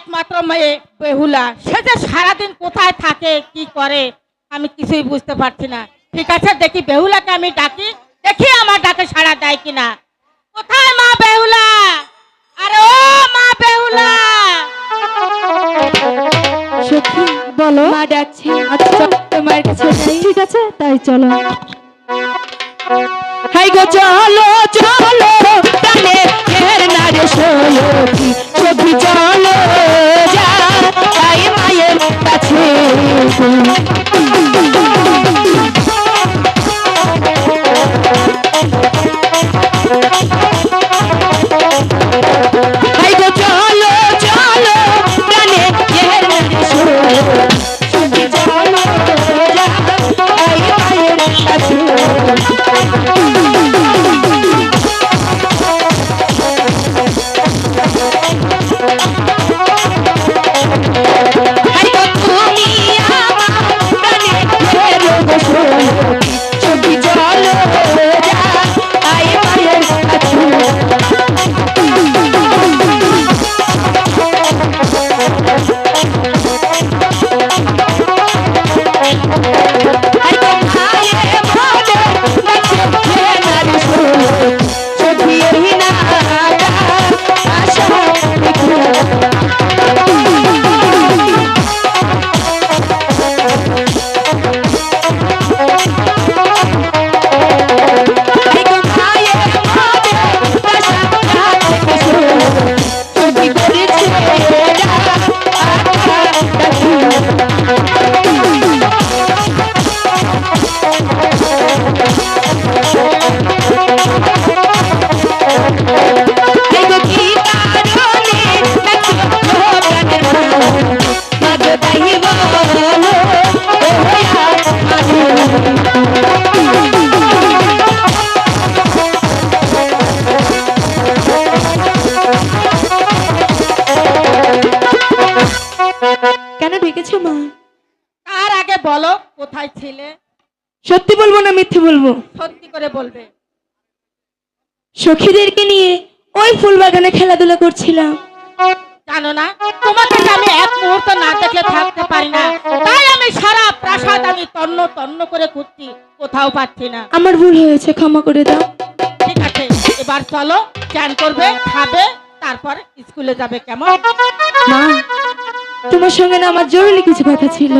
একমাত্র মেয়ে বেহুলা, সে যে সারাদিন কোথায় থাকে, কি করে, আমি কিছুই বুঝতে পারছি না। ঠিক আছে দেখি বেহুলাকে আমি ডাকি। দেখি আমার ডাকে সাড়া দেয় কিনা। কোথায় মা বেহুলা? আরে ও মা বেহুলা! সখী বলো। মা ডাকছে আচ্ছা তোমার কাছে ঠিক আছে তাই চলো। হাই গো চলো চলো বলো কোথায় ছিলে? সত্যি বলব না মিথ্যে বলব? সত্যি করে বলবে। সখীদেরকে নিয়ে ওই ফুল বাগানে খেলাধুলা করছিলাম। জানো না তোমাকে আমি এক মুহূর্ত না দেখলে থাকতে পারি না। তাই আমি সারা প্রাসাদ আমি তন্ন তন্ন করে খুঁজছি কোথাও পাচ্ছি না। আমার ভুল হয়েছে ক্ষমা করে দাও। ঠিক আছে এবার চলো চান করবে খাবে তারপর স্কুলে যাবে কেমন? মা তোমার সঙ্গে না আমার জরুরি কিছু কথা ছিল।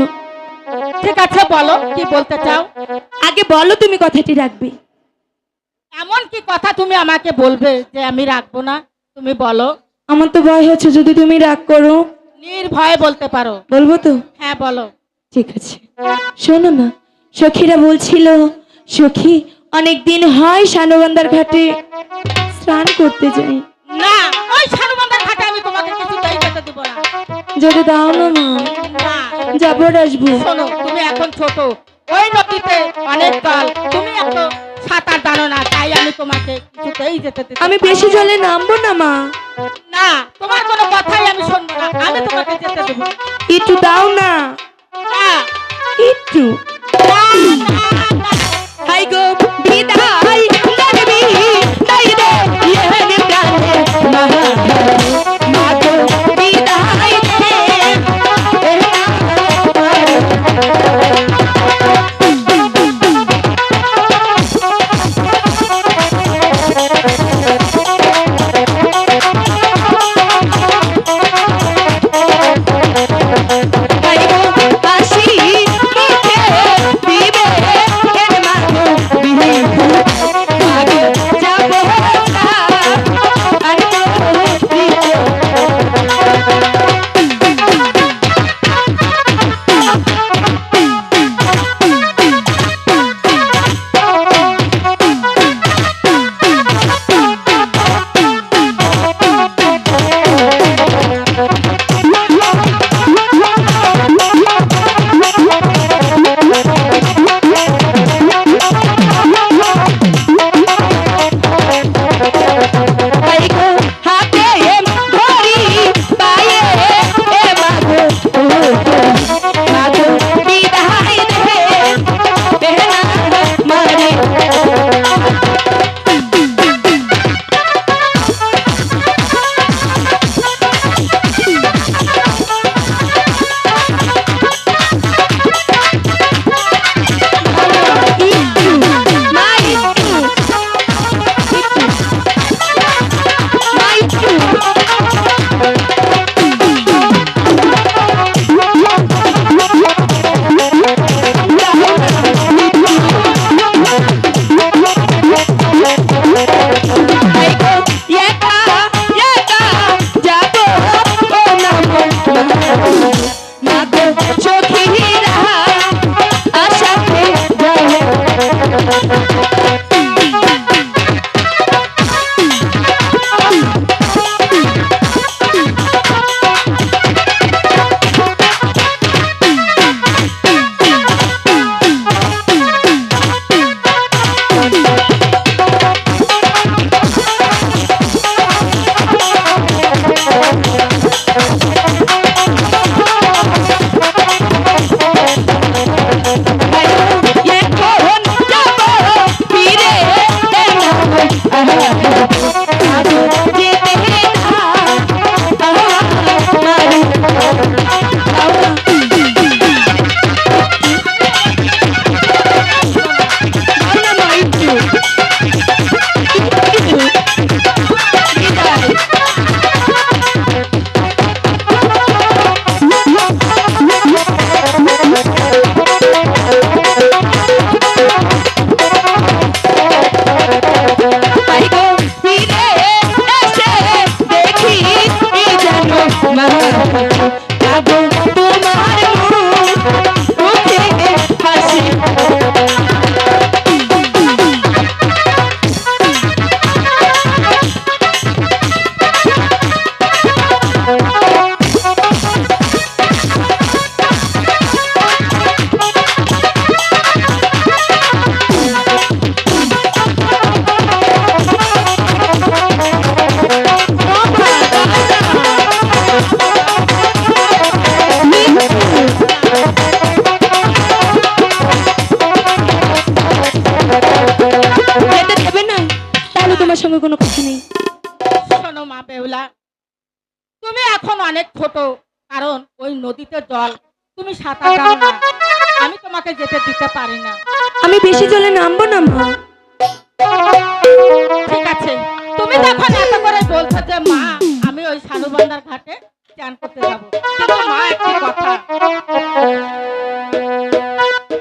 ঠিক আছে বলো কি বলতে চাও? আগে বলো তুমি কথাটি রাখবে। এমন কি কথা তুমি আমাকে বলবে যে আমি রাখব না? তুমি বলো। আমার তো ভয় হচ্ছে যদি তুমি রাগ করো। নির্ভয়ে বলতে পারো। বলব তো? হ্যাঁ বলো। ঠিক আছে। শোনো না সখীরা বলছিল সখী অনেক দিন হয় শানবান্দার ঘাটে স্নান করতে যাই। না ওই সানুবান্ধার ঘাটে আমি তোমাকে কিছু কিছুতেই যেতে দিব না। যদি দাও না মা। যাব আসব। শোনো তুমি এখন ছোট। ওই নদীতে অনেক জল তুমি এত সাঁতার জানো না তাই আমি তোমাকে কিছুতেই যেতে দিতে আমি বেশি জলে নামবো না মা। না তোমার কোনো কথাই আমি শুনব না। আমি তোমাকে যেতে দেবো। একটু দাও না। একটু। হাই গো বিদায়। অনেক ছোট কারণ ওই নদীতে জল তুমি সাঁতার দাও না। আমি তোমাকে যেতে দিতে পারি না। আমি বেশি জলে নামবো না মা। ঠিক আছে। তুমি তখন এত করে বলছো যে মা আমি ওই সানুবান্ধার ঘাটে চান করতে যাব। কিন্তু মা একটি কথা।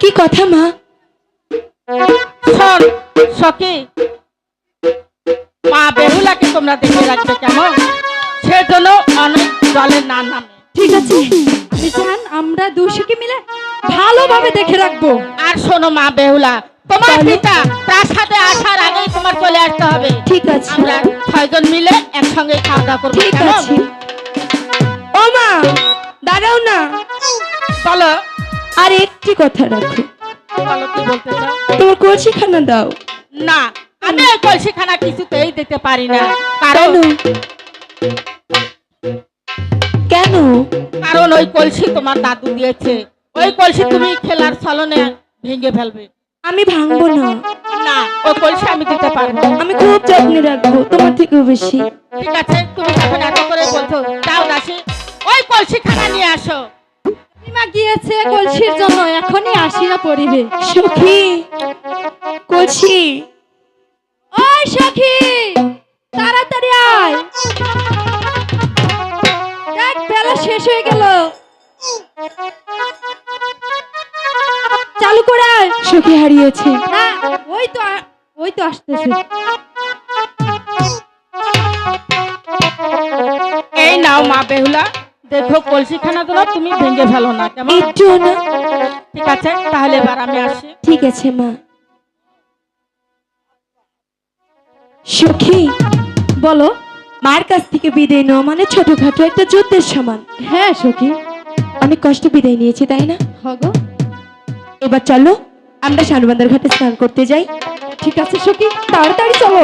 কি কথা মা? শোন সখী ঠিক আছে? আমি জান আমরা দুশোকে মিলে ভালোভাবে দেখে রাখব। আর শোনো মা বেহুলা তোমার। পিতা প্রাসাদে আসার আগেই তোমার চলে আসতে হবে। ঠিক আছে। আমরা ছয়জন মিলে একসঙ্গে খাওয়া দাওয়া করব ঠিক আছে। ও মা দাঁড়াও না। বলো। আর একটি কথা রাখো। বলো কি বলতে চাও? তোমার কলসি খানা দাও। না আমি ওই কলসিখানা কিছুতেই দিতে পারি না। কারণ কারণ ওই কলসি তোমার দাদু দিয়েছে। ওই কলসি তুমি খেলার ছলনে ভেঙে ফেলবে। আমি ভাঙবো না। না ওই কলসি আমি দিতে পারব আমি খুব যত্নে রাখব তোমার থেকেও বেশি। ঠিক আছে তুমি যখন এত করে বলছো যাও দাসি ওই কলসিখানা নিয়ে আসো। মা গিয়েছে কলসির জন্য এখনই আসিয়া পড়িবে সখী কলসি। সখী হারিয়েছে। ওই তো ওই তো আসতেছে। এই নাও মা বেহুলা। দেখো কলসিখানা গুলো তুমি ভেঙে ফেলো না কেমন? একটু না। ঠিক আছে তাহলে এবার আমি আসি। ঠিক আছে মা। সখী বলো মার কাছ থেকে বিদায় নেওয়া মানে ছোটখাটো একটা যুদ্ধের সমান। হ্যাঁ সখী। অনেক কষ্ট বিদায় নিয়েছি তাই না? হগো। এবার চলো। আমরা শানুবান্দার ঘাটে স্নান করতে যাই। ঠিক আছে সখী? তাড়াতাড়ি চলো।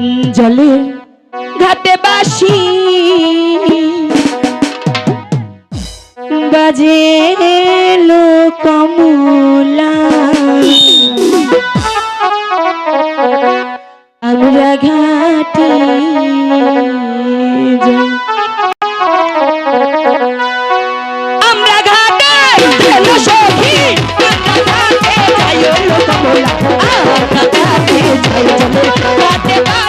উম, কাটে কাটে